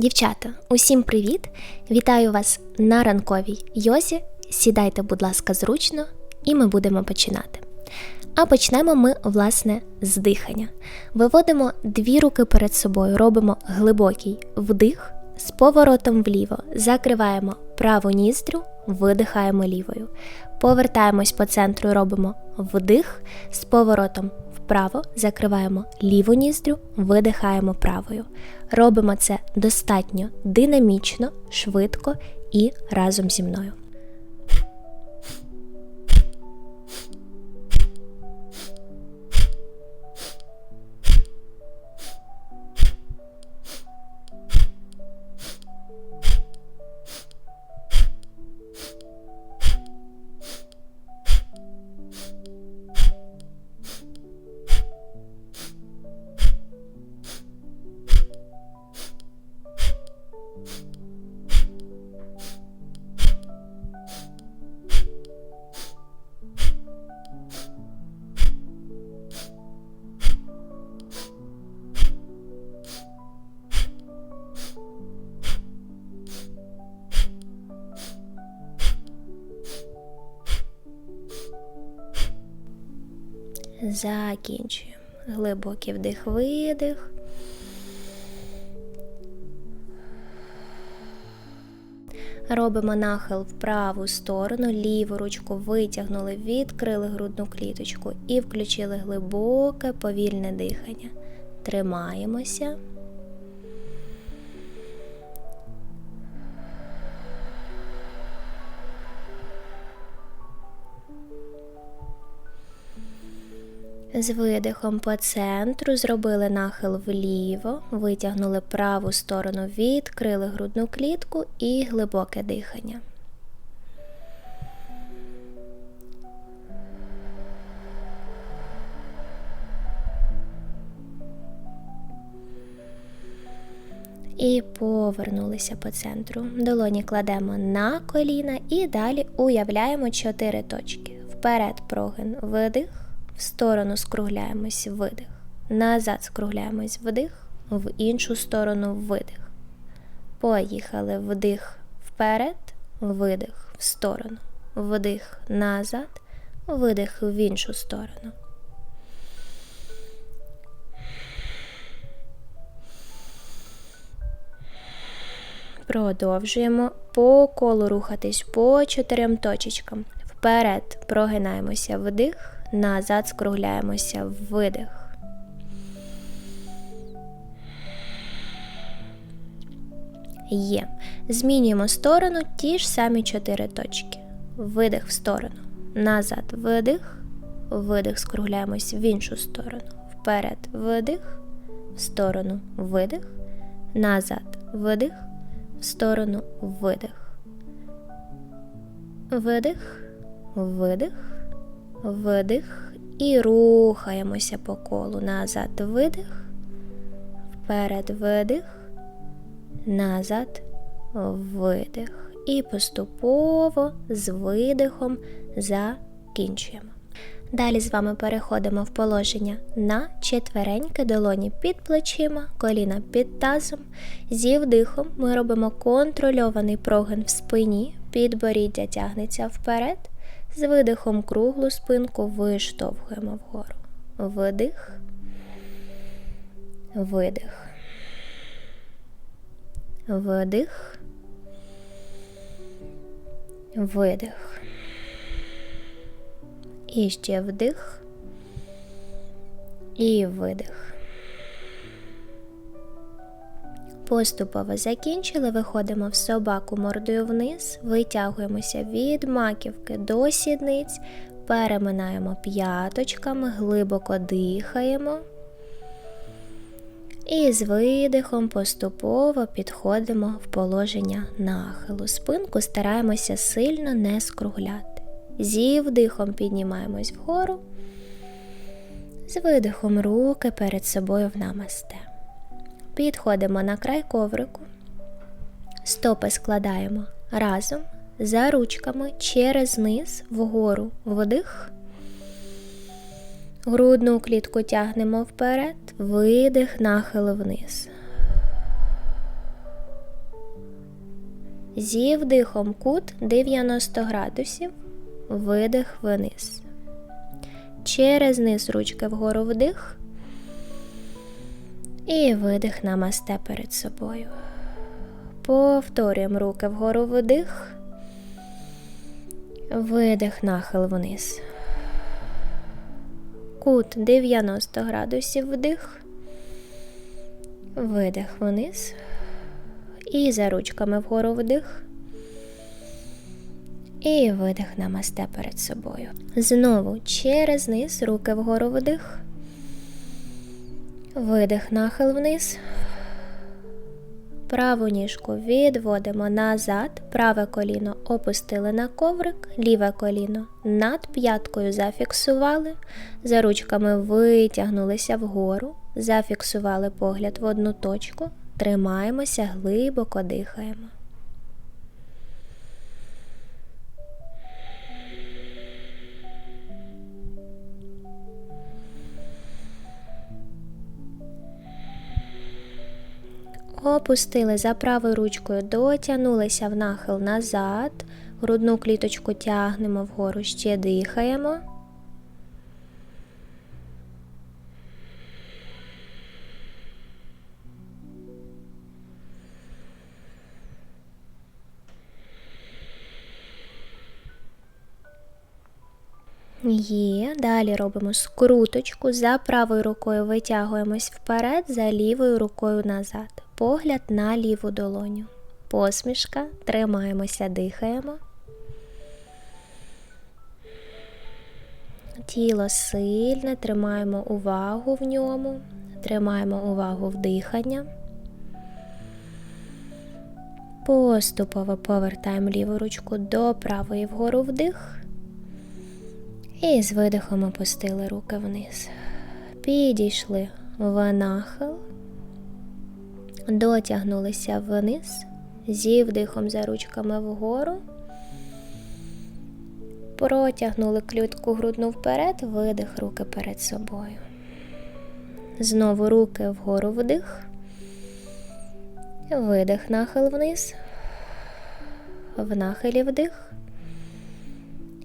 Дівчата, усім привіт! Вітаю вас на ранковій йозі. Сідайте, будь ласка, зручно, і ми будемо починати. А почнемо ми, власне, з дихання. Виводимо дві руки перед собою, робимо глибокий вдих з поворотом вліво, закриваємо праву ніздрю, видихаємо лівою. Повертаємось по центру, робимо вдих з поворотом вправо, закриваємо ліву ніздрю, видихаємо правою. Робимо це достатньо динамічно, швидко і разом зі мною. Закінчуємо. Глибокий вдих, видих. Робимо нахил в праву сторону, ліву ручку витягнули, відкрили грудну кліточку і включили глибоке повільне дихання. Тримаємося. З видихом по центру зробили нахил вліво, витягнули праву сторону, відкрили грудну клітку і глибоке дихання. І повернулися по центру. Долоні кладемо на коліна і далі уявляємо чотири точки. Вперед прогин видих в сторону скругляємось видих. Назад скругляємось вдих, в іншу сторону видих. Поїхали вдих. Вперед, видих. В сторону, вдих. Назад, видих. В іншу сторону. Продовжуємо. По колу рухатись по чотирьом точечкам. Вперед. Прогинаємося. Вдих назад скругляємося видих. Є. Змінюємо сторону ті ж самі чотири точки. Видих в сторону. Назад видих. Видих, скругляємось в іншу сторону. Вперед видих, в сторону видих. Назад видих, в сторону видих. Видих, видих видих і рухаємося по колу. Назад видих, вперед видих, назад видих. І поступово з видихом закінчуємо. Далі з вами переходимо в положення на четвереньки долоні під плечима, коліна під тазом. Зі вдихом ми робимо контрольований прогин в спині, підборіддя тягнеться вперед. З видихом круглу спинку виштовхуємо вгору. Видих, видих, видих, видих. І ще вдих і видих. Поступово закінчили, виходимо в собаку мордою вниз, витягуємося від маківки до сідниць, переминаємо п'яточками, глибоко дихаємо. І з видихом поступово підходимо в положення нахилу. Спинку стараємося сильно не скругляти. Зі вдихом піднімаємось вгору, з видихом руки перед собою в намасте. Підходимо на край коврику, стопи складаємо разом за ручками через низ вгору вдих. Грудну клітку тягнемо вперед, видих, нахил вниз. Зі вдихом кут 90 градусів, видих вниз. Через низ ручки вгору вдих. І видих намасте перед собою. Повторюємо руки вгору вдих. Видих нахил вниз. Кут 90 градусів вдих. Видих вниз. І за ручками вгору вдих. І видих намасте перед собою. Знову через низ, руки вгору вдих. Видих нахил вниз. Праву ніжку відводимо назад, праве коліно опустили на коврик, ліве коліно над п'яткою зафіксували, за ручками витягнулися вгору, зафіксували погляд в одну точку, тримаємося, глибоко дихаємо. Опустили за правою ручкою, дотягнулися в нахил назад, грудну кліточку тягнемо вгору, ще дихаємо. Є, далі робимо скруточку, за правою рукою витягуємось вперед, за лівою рукою назад. Погляд на ліву долоню. Посмішка, тримаємося, дихаємо. Тіло сильне, тримаємо увагу в ньому, тримаємо увагу в дихання. Поступово повертаємо ліву ручку до правої вгору вдих. І з видихом опустили руки вниз. Підійшли в нахил, дотягнулися вниз, зі вдихом за ручками вгору, протягнули клютку грудну вперед, видих руки перед собою. Знову руки вгору вдих, видих нахил вниз, в нахилі вдих.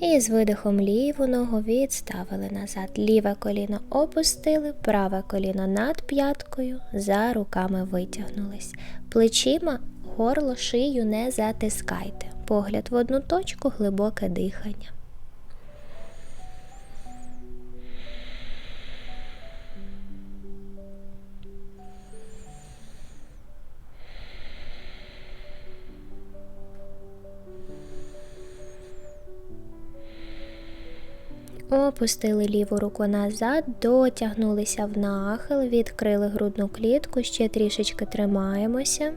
І з видихом ліву ногу відставили назад. Ліве коліно опустили, праве коліно над п'яткою, за руками витягнулись. Плечима горло шию не затискайте. Погляд в одну точку, глибоке дихання. Опустили ліву руку назад, дотягнулися в нахил, відкрили грудну клітку, ще трішечки тримаємося.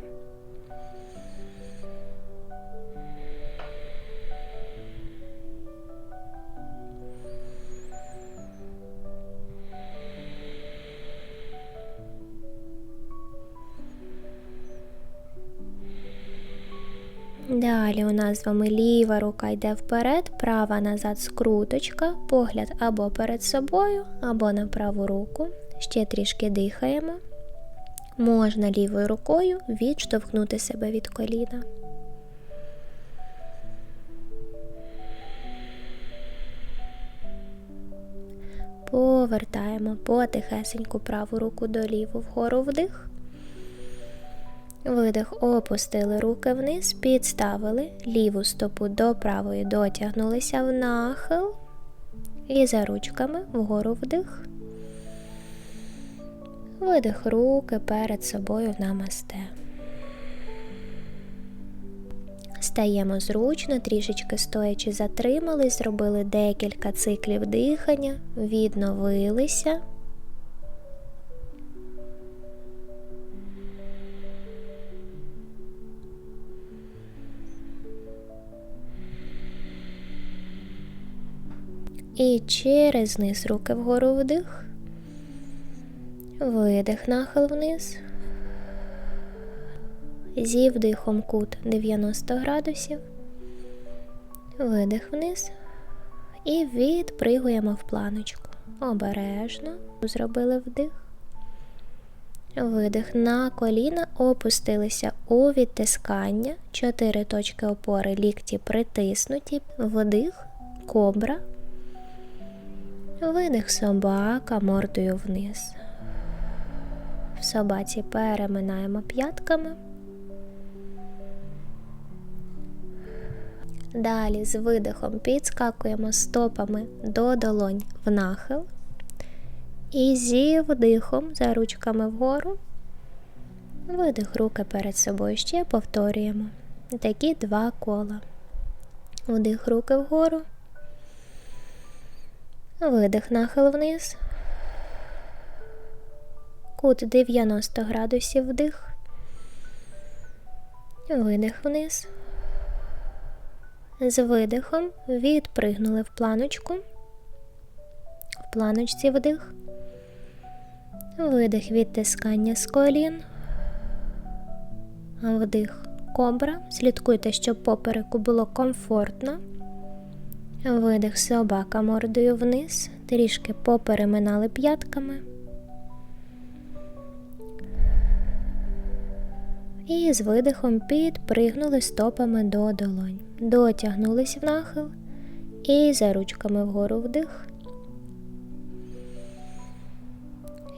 Далі у нас з вами ліва рука йде вперед, права назад скруточка, погляд або перед собою, або на праву руку. Ще трішки дихаємо. Можна лівою рукою відштовхнути себе від коліна. Повертаємо потихесеньку праву руку до ліву вгору вдих. Видих, опустили руки вниз, підставили ліву стопу до правої, дотягнулися в нахил і за ручками вгору вдих. Видих руки перед собою в намасте. Стаємо зручно, трішечки стоячи, затримались, зробили декілька циклів дихання, відновилися. І через низ руки вгору вдих, видих нахил вниз, зі вдихом кут 90 градусів, видих вниз. І відпригуємо в планочку. Обережно. Зробили вдих, Видих на коліна, опустилися у відтискання. Чотири точки опори, лікті притиснуті, вдих, кобра. Видих собака мордою вниз. В собаці переминаємо п'ятками. Далі з видихом підскакуємо стопами до долонь в нахил. І зі вдихом за ручками вгору. Видих руки перед собою ще повторюємо. Такі два кола. Вдих руки вгору. Видих нахил вниз. Кут 90 градусів вдих. Видих вниз. З видихом відпригнули в планочку. В планочці вдих. Видих відтискання з колін. Вдих кобра. Слідкуйте, щоб попереку було комфортно. Видих собака мордою вниз. Трішки попереминали п'ятками. І з видихом підпригнули стопами до долонь. Дотягнулись в нахил і за ручками вгору вдих.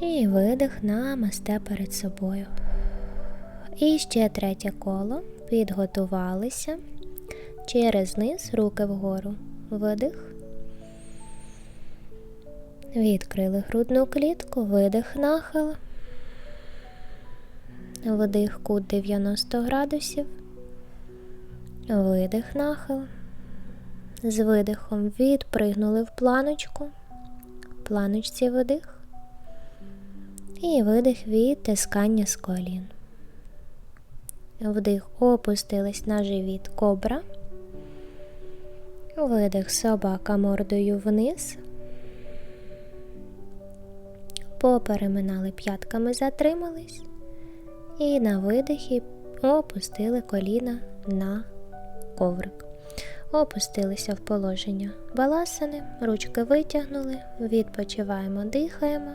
І видих намасте перед собою. І ще третє коло. Підготувалися. Через низ руки вгору. Видих. Відкрили грудну клітку, видих нахил. Вдих кут 90 градусів. Видих нахил. З видихом відпригнули в планочку. В планочці видих. І видих відтискання з колін. Вдих опустились на живіт кобра. Видих собака мордою вниз. Попереминали п'ятками, затримались. І на видихі опустили коліна на коврик. Опустилися в положення баласани, ручки витягнули, відпочиваємо, дихаємо.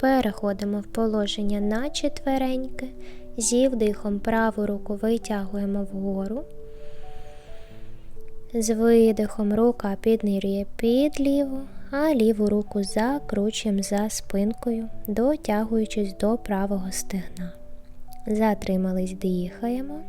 Переходимо в положення на четвереньки, зі вдихом праву руку витягуємо вгору. З видихом рука піднирює під ліву, а ліву руку закручуємо за спинкою, дотягуючись до правого стегна. Затримались, дихаємо.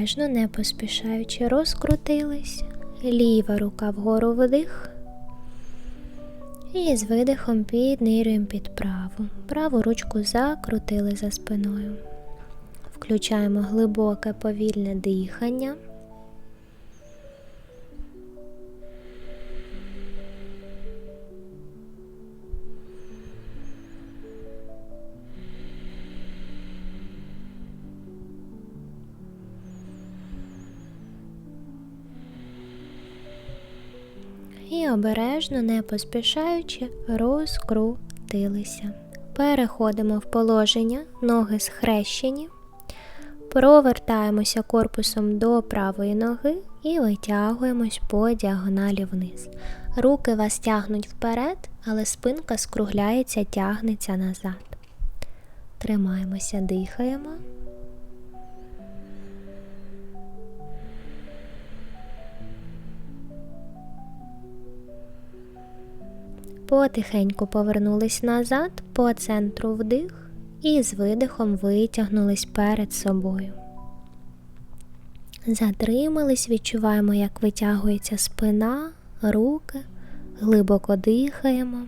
Обережно, не поспішаючи, розкрутились, ліва рука вгору вдих. І з видихом піднирюємо під праву. Праву ручку закрутили за спиною. Включаємо глибоке повільне дихання. І обережно, не поспішаючи, розкрутилися. Переходимо в положення, ноги схрещені, провертаємося корпусом до правої ноги і витягуємось по діагоналі вниз. Руки вас тягнуть вперед, але спинка скругляється, тягнеться назад. Тримаємося, дихаємо. Потихеньку повернулись назад по центру вдих і з видихом витягнулись перед собою. Затримались, відчуваємо, як витягується спина, руки, глибоко дихаємо.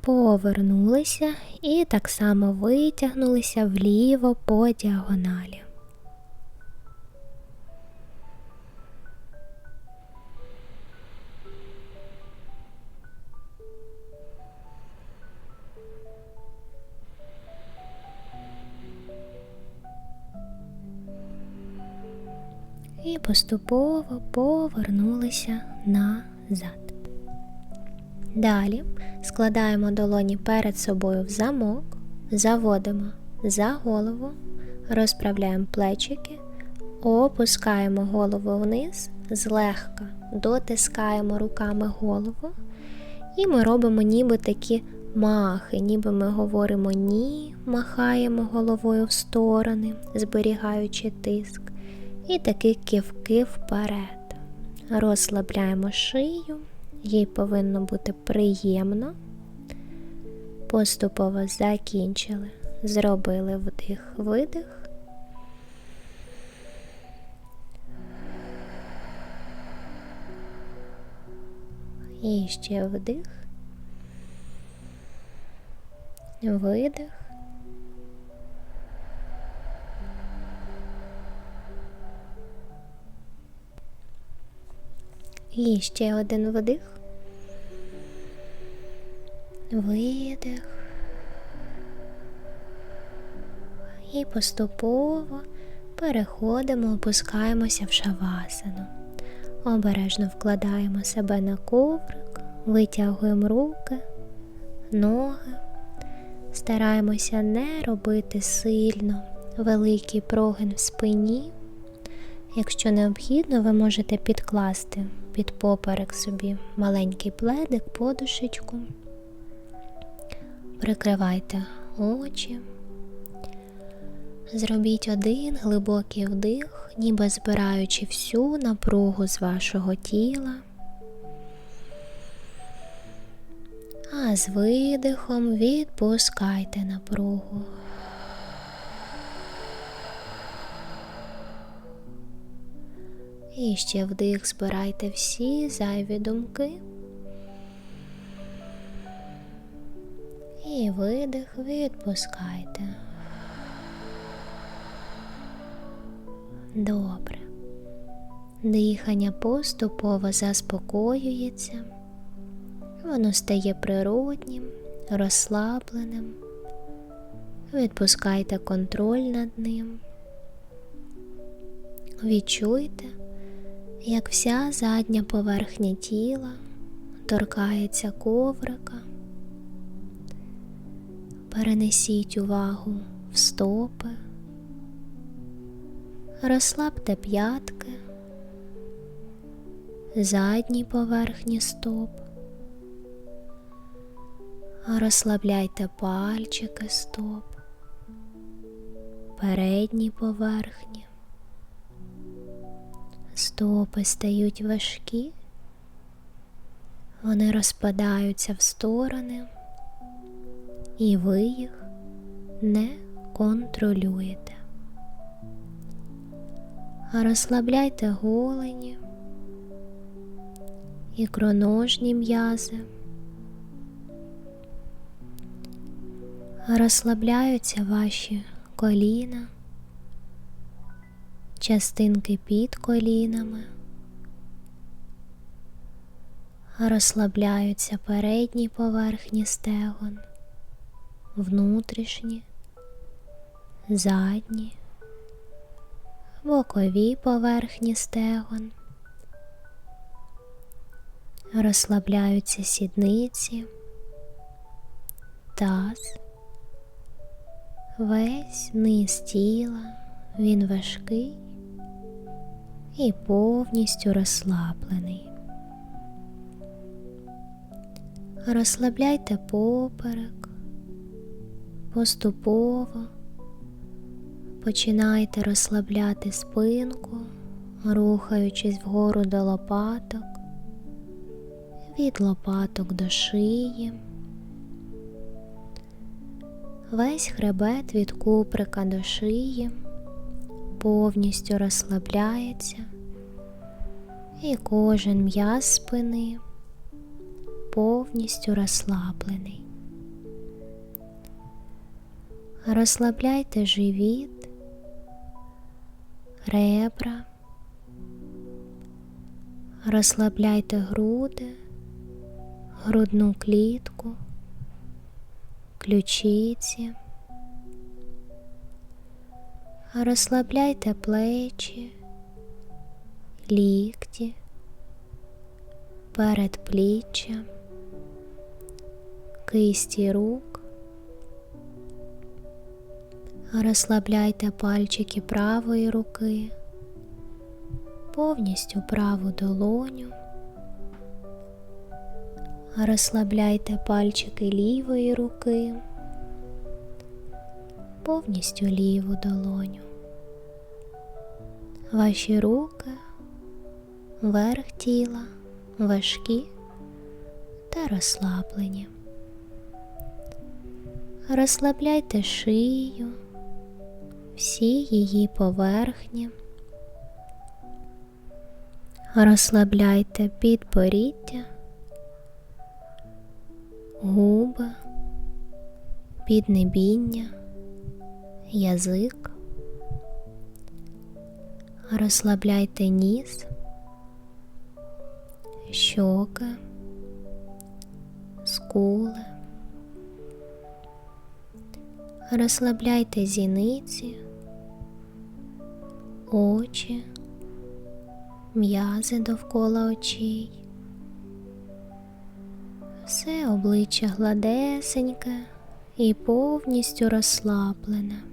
Повернулися і так само витягнулися вліво по діагоналі. Поступово повернулися назад. Далі складаємо долоні перед собою в замок, заводимо за голову, розправляємо плечики, опускаємо голову вниз, злегка дотискаємо руками голову, і ми робимо ніби такі махи, ніби ми говоримо ні, махаємо головою в сторони, зберігаючи тиск. І такі кивки вперед. Розслабляємо шию, їй повинно бути приємно. Поступово закінчили. Зробили вдих, видих. І ще вдих. Видих. І ще один вдих. Видих. І поступово переходимо, опускаємося в шавасану. Обережно вкладаємо себе на коврик, витягуємо руки, ноги. Стараємося не робити сильно великий прогин в спині. Якщо необхідно, ви можете підкласти під поперек собі маленький пледик, подушечку. Прикривайте очі. Зробіть один глибокий вдих, ніби збираючи всю напругу з вашого тіла. А з видихом відпускайте напругу. І ще вдих збирайте всі зайві думки. І видих відпускайте. Добре. Дихання поступово заспокоюється, воно стає природнім, розслабленим. Відпускайте контроль над ним. Відчуйте, як вся задня поверхня тіла торкається коврика. Перенесіть увагу в стопи, розслабте п'ятки, задні поверхні стоп, розслабляйте пальчики стоп, передні поверхні. Стопи стають важкі, вони розпадаються в сторони, і ви їх не контролюєте. Розслабляйте голені, ікроножні м'язи, розслабляються ваші коліна частинки під колінами, розслабляються передні поверхні стегон, внутрішні, задні, бокові поверхні стегон, розслабляються сідниці, таз, весь низ тіла, він важкий і повністю розслаблений. Розслабляйте поперек, поступово починайте розслабляти спинку, рухаючись вгору до лопаток, від лопаток до шиї. Весь хребет від куприка до шиї повністю розслабляється, і кожен м'яз спини повністю розслаблений. Розслабляйте живіт, ребра, розслабляйте груди, грудну клітку, ключиці. Розслабляйте плечі, лікті, передпліччя, кисті рук. Розслабляйте пальчики правої руки, повністю праву долоню. Розслабляйте пальчики лівої руки, повністю ліву долоню. Ваші руки, верх тіла, важкі та розслаблені. Розслабляйте шию, всі її поверхні. Розслабляйте підборіддя, губи, піднебіння, язик. Розслабляйте ніс, щоки, скули. Розслабляйте зіниці, очі, м'язи довкола очей. Все обличчя гладесеньке і повністю розслаблене.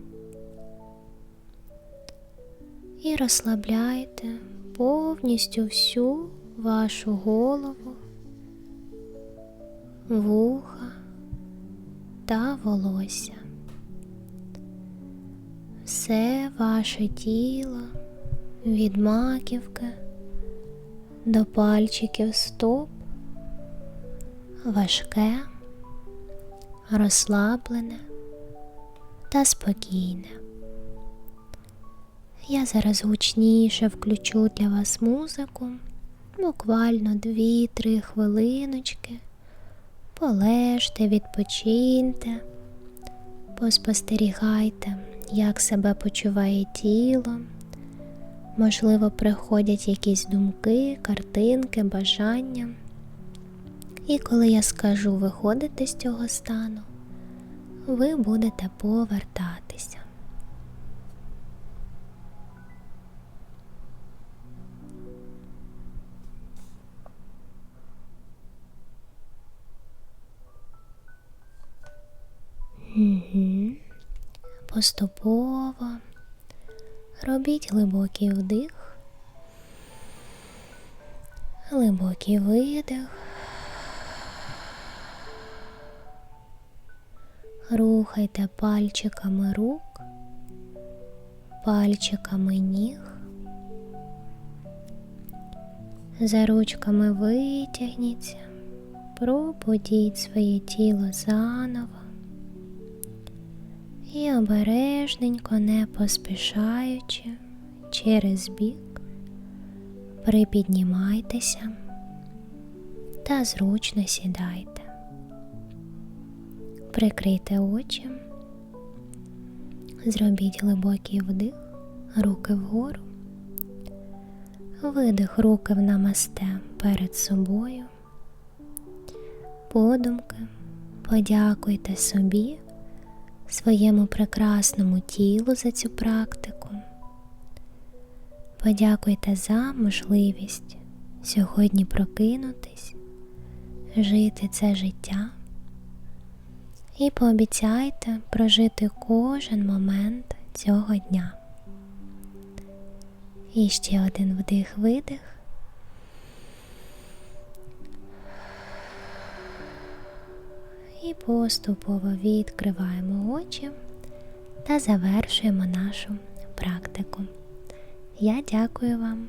І розслабляйте повністю всю вашу голову, вуха та волосся. Все ваше тіло від маківки до пальчиків стоп важке, розслаблене та спокійне. Я зараз гучніше включу для вас музику, буквально 2-3 хвилиночки. Полежте, відпочиньте, поспостерігайте, як себе почуває тіло. Можливо, приходять якісь думки, картинки, бажання. І коли я скажу виходити з цього стану, ви будете повертатися. Угу. Поступово робіть глибокий вдих, глибокий видих. Рухайте пальчиками рук, пальчиками ніг. За ручками витягніться, пробудіть своє тіло заново і обережненько, не поспішаючи через бік, припіднімайтеся та зручно сідайте. Прикрийте очі, зробіть глибокий вдих, руки вгору, видих руки в намасте перед собою, подумки, подякуйте собі, своєму прекрасному тілу за цю практику. Подякуйте за можливість сьогодні прокинутись, жити це життя. І пообіцяйте прожити кожен момент цього дня. І ще один вдих-видих. І поступово відкриваємо очі та завершуємо нашу практику. Я дякую вам